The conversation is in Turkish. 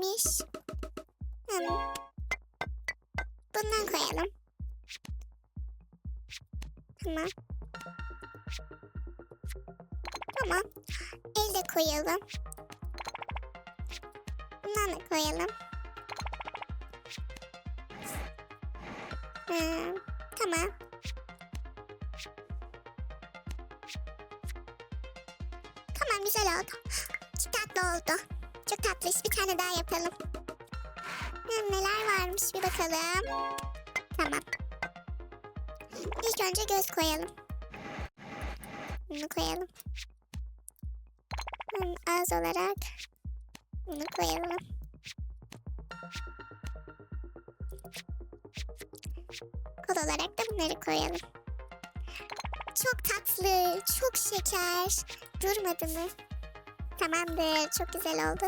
neymiş? Hmm. Bundan koyalım. Tamam. Tamam. El de koyalım. Bundan da koyalım. Hmm, tamam. Tamam güzel oldu. Çok tatlı oldu. Çok tatlış. Bir tane daha yapalım. Neler varmış bir bakalım. Tamam. İlk önce göz koyalım. Bunu koyalım. Hmm, ağız olarak bunu koyalım. Kol olarak da bunları koyalım. Çok tatlı, çok şeker. Durmadı mı? Tamamdır, çok güzel oldu.